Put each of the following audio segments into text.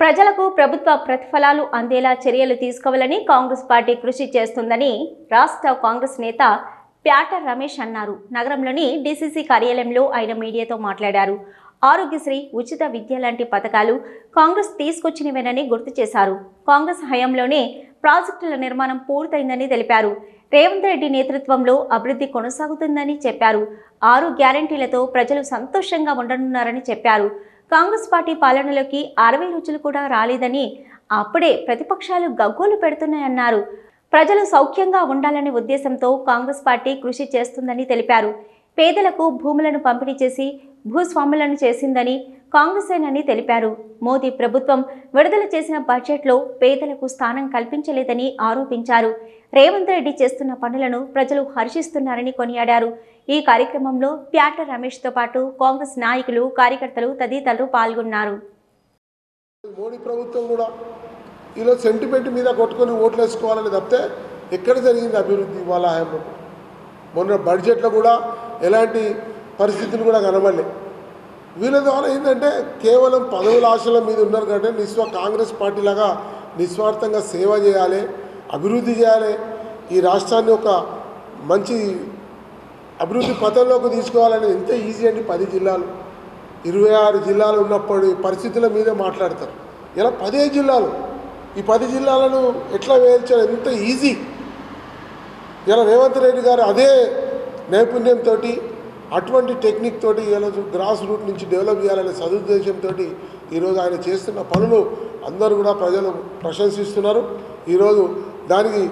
ప్రజలకు ప్రభుత్వ ప్రతిఫలాలు అందేలా చర్యలు తీసుకోవాలని కాంగ్రెస్ పార్టీ కృషి చేస్తుందని రాష్ట్ర కాంగ్రెస్ నేత ప్యాట రమేష్ అన్నారు. నగరంలోని డీసీసీ కార్యాలయంలో ఆయన మీడియాతో మాట్లాడారు. ఆరోగ్యశ్రీ ఉచిత విద్య లాంటి పథకాలు కాంగ్రెస్ తీసుకొచ్చినవేనని గుర్తు చేశారు. కాంగ్రెస్ హయాంలోనే ప్రాజెక్టుల నిర్మాణం పూర్తయిందని తెలిపారు. రేవంత్ రెడ్డి నేతృత్వంలో అభివృద్ధి కొనసాగుతుందని చెప్పారు. ఆరు గ్యారంటీలతో ప్రజలు సంతోషంగా ఉండనున్నారని చెప్పారు. కాంగ్రెస్ పార్టీ పాలనలోకి అరవై రోజులు కూడా రాలేదని అప్పుడే ప్రతిపక్షాలు గగ్గోలు పెడుతున్నాయన్నారు. ప్రజలు సౌఖ్యంగా ఉండాలనే ఉద్దేశంతో కాంగ్రెస్ పార్టీ కృషి చేస్తుందని తెలిపారు. పేదలకు భూములను పంపిణీ చేసి భూస్వాములను చేసిందని కాంగ్రెసేనని తెలిపారు. మోదీ ప్రభుత్వం విడుదల చేసిన బడ్జెట్లో పేదలకు స్థానం కల్పించలేదని ఆరోపించారు. రేవంత్ రెడ్డి చేస్తున్న పనులను ప్రజలు హర్షిస్తున్నారని కొనియాడారు. ఈ కార్యక్రమంలో ప్యాట రమేష్తో పాటు కాంగ్రెస్ నాయకులు కార్యకర్తలు తదితరులు పాల్గొన్నారు. మోడీ ప్రభుత్వం కూడా ఇలా సెంటిమెంట్ మీద కొట్టుకొని ఓట్లు వేసుకోవాలని తప్పితే ఎక్కడ జరిగింది అభివృద్ధి వాళ్ళ మొన్న బడ్జెట్లో కూడా ఎలాంటి పరిస్థితులు కూడా కనబడలేదు వీళ్ళ ద్వారా ఏంటంటే కేవలం పదవుల ఆశల మీద ఉన్నారు కంటే నిస్వ కాంగ్రెస్ పార్టీలాగా నిస్వార్థంగా సేవ చేయాలి అభివృద్ధి చేయాలి ఈ రాష్ట్రాన్ని ఒక మంచి అభివృద్ధి పథంలోకి తీసుకోవాలని ఎంత ఈజీ అండి పది జిల్లాలు. ఇరవై ఆరు జిల్లాలు ఉన్నప్పుడు పరిస్థితుల మీదే మాట్లాడతారు. ఇలా పదే జిల్లాలు. ఈ పది జిల్లాలను ఎట్లా వేయించడం ఎంత ఈజీ. ఇలా రేవంత్ రెడ్డి గారు అదే నైపుణ్యంతో అటువంటి టెక్నిక్ తోటి ఈరోజు గ్రాస్ రూట్ నుంచి డెవలప్ చేయాలనే సదుద్దేశంతో ఈరోజు ఆయన చేస్తున్న పనులు అందరూ కూడా ప్రజలు ప్రశంసిస్తున్నారు. ఈరోజు దానికి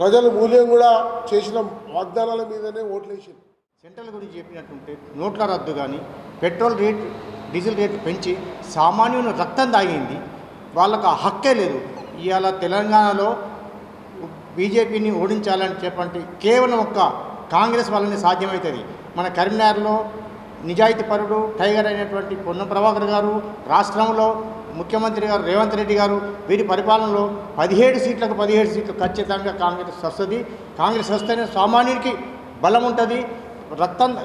ప్రజల మూల్యం కూడా చేసిన వాగ్దానాల మీదనే ఓట్లేసింది. సెంట్రల్ గురించి చెప్పినట్టుంటే నోట్ల రద్దు కానీ పెట్రోల్ రేట్ డీజిల్ రేట్ పెంచి సామాన్యుని రక్తం తాగింది. వాళ్ళకు ఆ హక్కే లేదు. ఇవాళ తెలంగాణలో బీజేపీని ఓడించాలని చెప్పంటే కేవలం ఒక్క కాంగ్రెస్ వాళ్ళని సాధ్యమవుతుంది. మన కరీంనగర్లో నిజాయితీ పరుడు టైగర్ అయినటువంటి పొన్న ప్రభాకర్ గారు రాష్ట్రంలో ముఖ్యమంత్రి గారు రేవంత్ రెడ్డి గారు వీరి పరిపాలనలో పదిహేడు సీట్లకు పదిహేడు సీట్లు ఖచ్చితంగా కాంగ్రెస్ వస్తుంది. కాంగ్రెస్ వస్తేనే సామాన్యుడికి బలం ఉంటుంది. రక్తం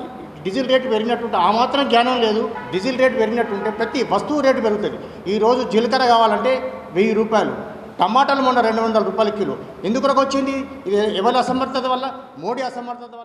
డీజిల్ రేటు పెరిగినట్టుంటే ఆ మాత్రం జ్ఞానం లేదు. డీజిల్ రేటు పెరిగినట్టుంటే ప్రతి వస్తువు రేటు పెరుగుతుంది. ఈరోజు జీలకర్ర కావాలంటే వెయ్యి రూపాయలు టమాటాలు మొన్న రెండు వందల రూపాయల కిలో. ఎందుకు వచ్చింది ఇది ఎవరి అసమర్థత వల్ల? మోడీ అసమర్థత వల్ల